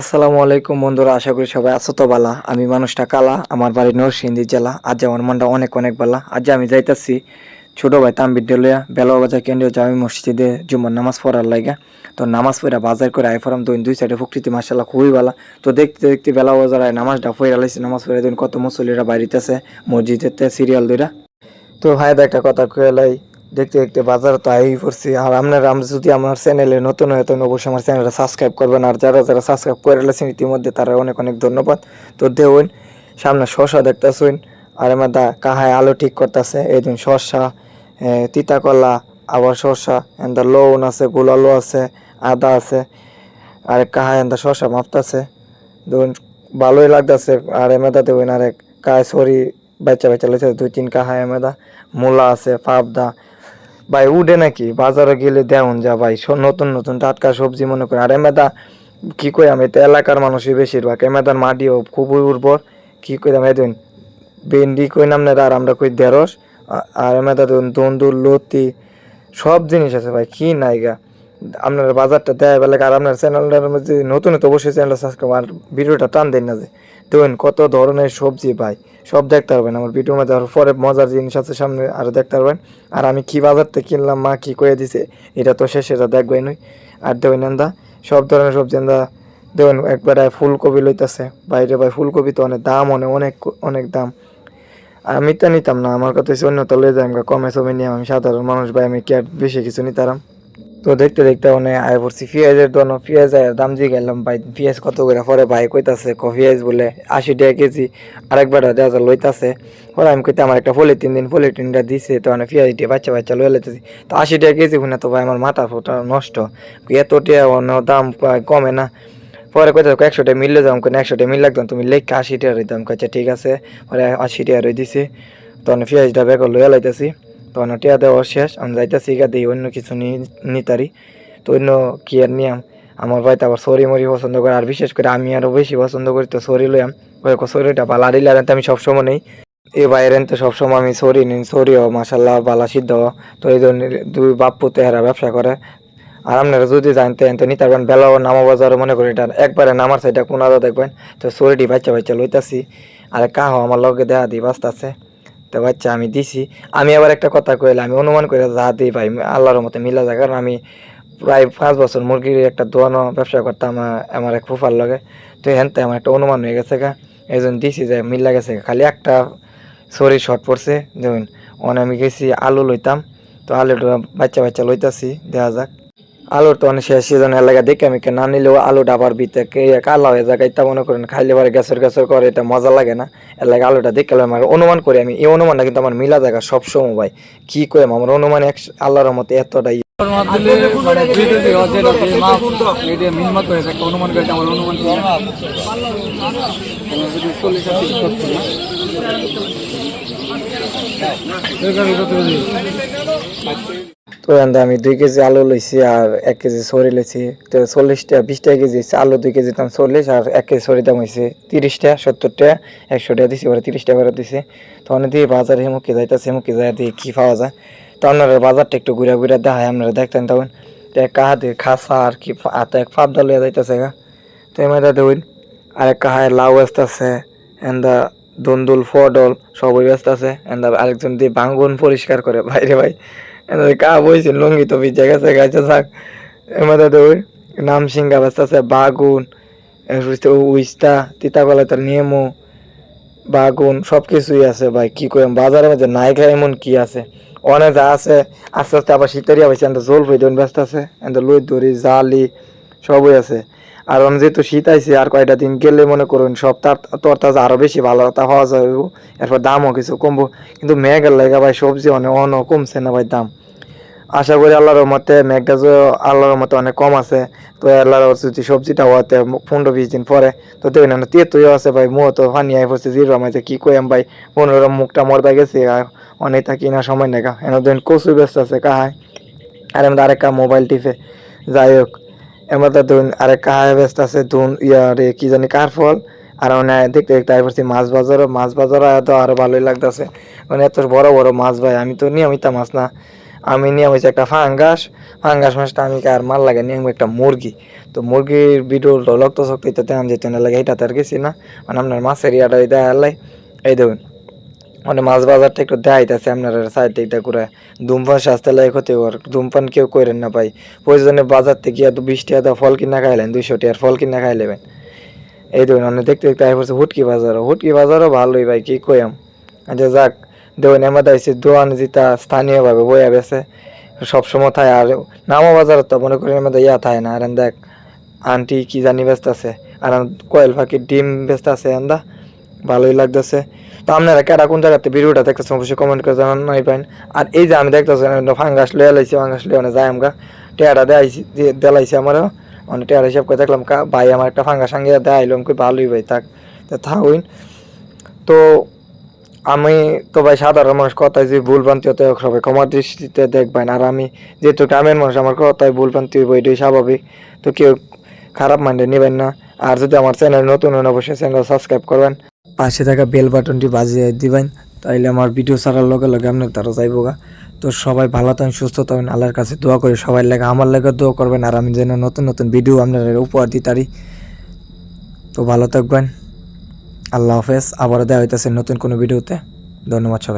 আসসালামু আলাইকুম বন্ধুরা, আশা করি সবাই আছো তো বালা আমি মানুষটা কালা, আমার বাড়ি নরসিংদী জেলা। আজ আমার মনটা অনেক অনেক বালা আজ আমি যাইতাছি ছোট ভাই তাম বিদ্যালয়া বেলাবাজার কেন্দ্রীয় জামি মসজিদে জুম্মার নামাজ পড়ার লাগে তো নামাজ পড়া বাজার করে আই ফরাম দুই সাইডে প্রকৃতি মাসাল্লাহ খুবই ভালো। তো দেখতে দেখতে বেলা বাজার আয় নামাজটা পড়ে লাইছি নামাজ পড়ে দিন কত মুসল্লিরা বাড়িতেছে মসজিদেতে সিরিয়াল দুইটা তো ভাই একটা কথা কয়েলাই দেখতে দেখতে বাজারে তো আই পড়ছি। আর আপনারা যদি আমার চ্যানেলে নতুন হয়ে থাকেন, অবশ্যই আমার চ্যানেলটা সাবস্ক্রাইব করবেন। আর যারা যারা সাবস্ক্রাইব করে লেছেন ইতিমধ্যে তারা অনেক অনেক ধন্যবাদ। তো দেউন, সামনে শশা দেখতেছেন আর আমার দা কাহায় আলু ঠিক করতেছে, এই দিন শসা তিতা কলা আবার শসা, এন্দা লবণ আছে গোলালো আছে, আদা আছে, আর কাহায় এন্দা শসা মাপতাছে। দেখুন ভালোই লাগতেছে। আর এমেদা দেখুন আর এক কায় সরি বাচ্চা বাচ্চা লেছে দুই তিন কাহায় এমেদা মূলা আছে, পাবদা ভাই উঠে নাকি? বাজারে গেলে দেউন যা ভাই নতুন নতুন টাটকা সবজি মনে করে আর এমেদা, কি কই আমি, তো এলাকার মানুষই বেশিরভাগ। এমেদার মাটিও খুবই উর্বর। কি কই দাম এদিন ভেন্ডি কই নাম না, আর আমরা কই ঢেঁড়স। আর এমেদা দন্দুর লতি, সব জিনিস আছে ভাই, কি নাইগা আপনার বাজারটা দেয় বেলা আর আপনার চ্যানেলটার মধ্যে নতুন তো অবশ্যই চ্যানেলটা সাবস্ক্রাইব আর ভিডিওটা টান দেন না যে। দেখুন, কত ধরনের সবজি ভাই সব দেখতে পারবেন আমার ভিডিওর মধ্যে। আর পরে মজার জিনিস আছে সামনে আরও দেখতে পারবেন। আর আমি কি বাজার থেকে কিনলাম, মা কি করে দিছে, এটা তো শেষ, এটা দেখবেন আর দেখুন, এন্দা, সব ধরনের সবজি, এন্দা, দেখুন, একবারে ফুলকপি লইতেছে। বাইরে ভাই, ফুলকপি তো অনেক দাম, অনেক অনেক অনেক দাম। আমি তো নিতাম না, আমার কথা অন্য তো লয়ে যাই কমে সমে নিয়ে আমি সাধারণ মানুষ ভাই, আমি কি আর বেশি কিছু নিতাম তো দেখতে দেখতে অনেক আয় পড়ছি। পেঁয়াজের দোনো পেঁয়াজের দাম দিয়ে গেলাম ভাই পেঁয়াজ কত করে? পরে ভাই কইতাছে ক পেঁয়াজ বলে আশি টাকা কেজি, আরেকবার দেওয়া যায় লইতাছে। পরে আমি কইতে, আমার একটা পলিটিন দিন পলিটিনটা দিছে তো অনেক পেঁয়াজ দিয়ে বাচ্চা বাচ্চা লয়ে লেতেছি তো আশি টাকা কেজি শুনে তো ভাই, আমার মাথা ফোটা নষ্ট। এত টাকা অন্য দাম কমে না। পরে কইতে একশো টাকা মিললে যাম কেন একশো টাকা মিল লাগতাম তুমি লেখা আশি টাকা রইতাম। কইছে, ঠিক আছে। পরে আশি টাকা রই দিছি। তখন পেঁয়াজটা বেগ লইয়া লাইতেছি। তখন টিয়া দেওয়া শেষ, আমি যাইতেছি গা দিই অন্য কিছু নিতারি। তো অন্য কি আর নিয়াম? আমার ভাই তো আবার সরি মরি পছন্দ করে, আর বিশেষ করে আমি আরও বেশি পছন্দ করি, তো সরি লইয়াম। ওই সরিটা বালা দিলে আমি সবসময় নেই। এই বাইরেন তো সবসময় আমি সরি নিই সরিও মাসাল্লাহ বালা সিদ্ধ। তো এই জন্য দুই বাপ্পু তেহারা ব্যবসা করে। আর আপনারা যদি জানতে তো নিতে পারবেন বেলাও নামা বাজার মনে করি এটা একবারে নামার সাইডটা কোনারা দেখবেন। তো সরিটি বাচ্চা বাচ্চা লইতাছি। আর কাহ, আমার লগে দেহা দিই বাঁচতাছে। তো বাচ্চা, আমি দিছি। আমি আবার একটা কথা কইলে আমি অনুমান করে যা দিই ভাই, আল্লাহর মতে মিলা যায়। কারণ আমি প্রায় পাঁচ বছর মুরগির একটা দোয়ানো ব্যবসা করতাম আমার- এক ফুফার লগে। তো হেনতে আমার একটা অনুমান হয়ে গেছে গা। এই জন্য দিছি যে মিলা গেছে। খালি একটা শরীর শর্ট পড়ছে। যেমন অনেক আমি গেছি, আলু লইতাম। তো আলুটা বাচ্চা বাচ্চা লইতাছি, দেখা যাক। আলুর তো অনেক শেষ সিজন এলাকা দেখে আমি না নিলেও আলু ডাবার বিতে কালা হয়ে যায় এটা মনে করেন, খাইলে পরে গ্যাসের গ্যাসের করে, এটা মজা লাগে না। এলাকা আলুটা দেখে আমার অনুমান করি আমি। এই অনুমানটা কিন্তু আমার মিলা জায়গা সবসময় ভাই। কি করে আমার অনুমান এক আল্লাহর মতে এতটাই। আমি দুই কেজি আলু লইছি আর এক কেজি সরি লইছি। তো চল্লিশটা টাকা বিশ টাকা কেজি আলু, দুই কেজি দাম চল্লিশ আর এক কেজি সরি দাম হয়েছে তিরিশটা, সত্তরটা সত্তর টাকা একশো টাকা দিছি ওরা তিরিশ টাকা করে দিছে। তখন দিয়ে বাজারে হেমুকি যাইতেছে, হেমুকি যাই দিয়ে কি পাওয়া যায়। তো আপনারা বাজারটা একটু ঘুরে ঘুরে দেখায় আপনারা দেখতেন তখন। এক কাহাতে খাসা আর কি হাতে এক ফাবদা লইয়া যাইতেছে গা। তো এমনি দেখুন আর এক কাহায় লাউ আসতেছে এন্দা দন্দুল ফডল সবই ব্যস্ত আছে, এন্দা আরেকজন দিয়ে ভাঙ্গন পরিষ্কার করে বাইরে ভাই। কা বইছে লুঙ্গি তো ভিজে গেছে বাগুন উইস্তা তিতা কলা তার নিয়মো বাগুন সব আছে ভাই, কি করেন বাজারের মধ্যে নাই খাই এমন কি আছে? অনেক যা আছে, আস্তে আস্তে আবার হয়েছে এত জল ফই দেন ব্যস্ত আছে লই দড়ি জালি, সবই আছে। আর আমি যেহেতু শীত আইছে আর কয়টা দিন গেলে মনে করুন সব তার তোর তাজা আরও বেশি ভালো তা হওয়া যাবে এরপর দামও কিছু কমবো। কিন্তু মেঘের লাগে ভাই সবজি অনেক অন কমছে না ভাই দাম। আশা করি আল্লাহর মতে মেঘটা যে আল্লাহর মতে অনেক কম আছে। তো আল্লাহর যদি সবজিটা হওয়াতে পনেরো বিশ দিন পরে, তো দেখুন না তে তুইও আছে ভাই মুহ তো ফানি আই পড়ছে, জিরো মাঝে কি কইম ভাই পনেরো মুখটা মরদা গেছে আর অনেক থাকি না সময় নেগা। এনে দিন কচু ব্যস্ত আছে কাহায় আর এমনি আরেকটা মোবাইল টিপে। যাই হোক এমন তো ধরুন আরেক কাহায় ব্যস্ত আছে ধুন ইয়ারে কি জানি কার ফল। আর মানে দেখতে দেখতে আই পড়ছি মাছ বাজারও, মাছ বাজার তো আরও ভালোই লাগতেছে। মানে এত বড় বড় মাছ ভাই, আমি তো নিয়মিত মাছ না। আমি নিয়ে হয়েছে একটা ফাঙ্গাস ফাঙ্গাস মাছটা আমি আর মাল লাগে নিয়ে একটা মুরগি। তো মুরগির ভিডিও রক্ত শক্ত ইত্যাদি আমি যেতে না লাগে এইটাতে আর গেছি না। মানে আপনার মাছের ইয়াটা দেয় আল্লাহ এই দেখুন। মানে মাছ বাজারটা একটু দেখাইতেছে আপনার সাইড এটা করে ধূমপান স্বাস্থ্য লাগে ক্ষতি কর ধূমপান কেউ করেন না পাই প্রয়োজনে বাজার থেকে এত বিশ টাকা ফল কিনা খাইলেন, দুইশো টাকার ফল কিনা খাই নেবেন। এই ধরুন অনেক দেখতে দেখতে আই পড়ছে হুটকি বাজারও। হুটকি বাজারও ভালোই ভাই, কি কইয়াম আচ্ছা যাক, দেখুন এমন আইসি দোয়ান যেটা স্থানীয়ভাবে বইয়া বেছে। সবসময় থাকে আর নামও বাজার তো, মনে করি আমাদের ইয়া থাকে না। আর দেখ, আন্টি কি জানি ব্যস্ত আছে। আর কয়েল ফাঁকির ডিম ব্যস্ত আছে এন্দা ভালোই লাগতেছে। তো আপনারা কেটা কোন জায়গাতে ভিডিওটা দেখতেছেন অবশ্যই কমেন্ট করে জানান, নাই পাইন। আর এই যে আমি দেখতেছি ফাঙ্গাস লয়ে লাইছি ফাঙ্গাস লয়ে অনেক যাই আমগা টেয়াটা দেয়াইছি দেলাইছি আমারও। অনেক টেয়ার হিসাব করে দেখলাম ভাই আমার একটা ফাঙ্গাস সঙ্গে দেয়াইলাম কই ভালোই ভাই, থাক থাকুন তো আমি তো ভাই সাধারণ মানুষ, কথায় যে ভুল ভ্রান্তি হতে সবাই ক্ষমার দৃষ্টিতে দেখবেন। আর আমি যেহেতু গ্রামের মানুষ, আমার কথায় ভুল ভ্রান্তি হইব, এটাই স্বাভাবিক। তো কেউ খারাপ মাইন্ডে নেবেন না। আর যদি আমার চ্যানেল নতুন হন, অবশ্যই চ্যানেল সাবস্ক্রাইব করবেন। পাশে থাকা বেল বাটনটি বাজিয়ে দিবেন, তাইলে আমার ভিডিও ছাড়ার লগে লগে আপনার তারা যাইবো গা তো সবাই ভালো থাকেন, সুস্থ থাকেন, আল্লাহর কাছে দোয়া করি সবাই লাগে আমার লেগে দোয়া করবেন, আর আমি যেন নতুন নতুন ভিডিও আপনার উপহার পারি। তো ভালো থাকবেন, আল্লাহ হাফেজ আবার দেওয়া হইতেছে নতুন কোনো ভিডিওতে ধন্যবাদ সবাই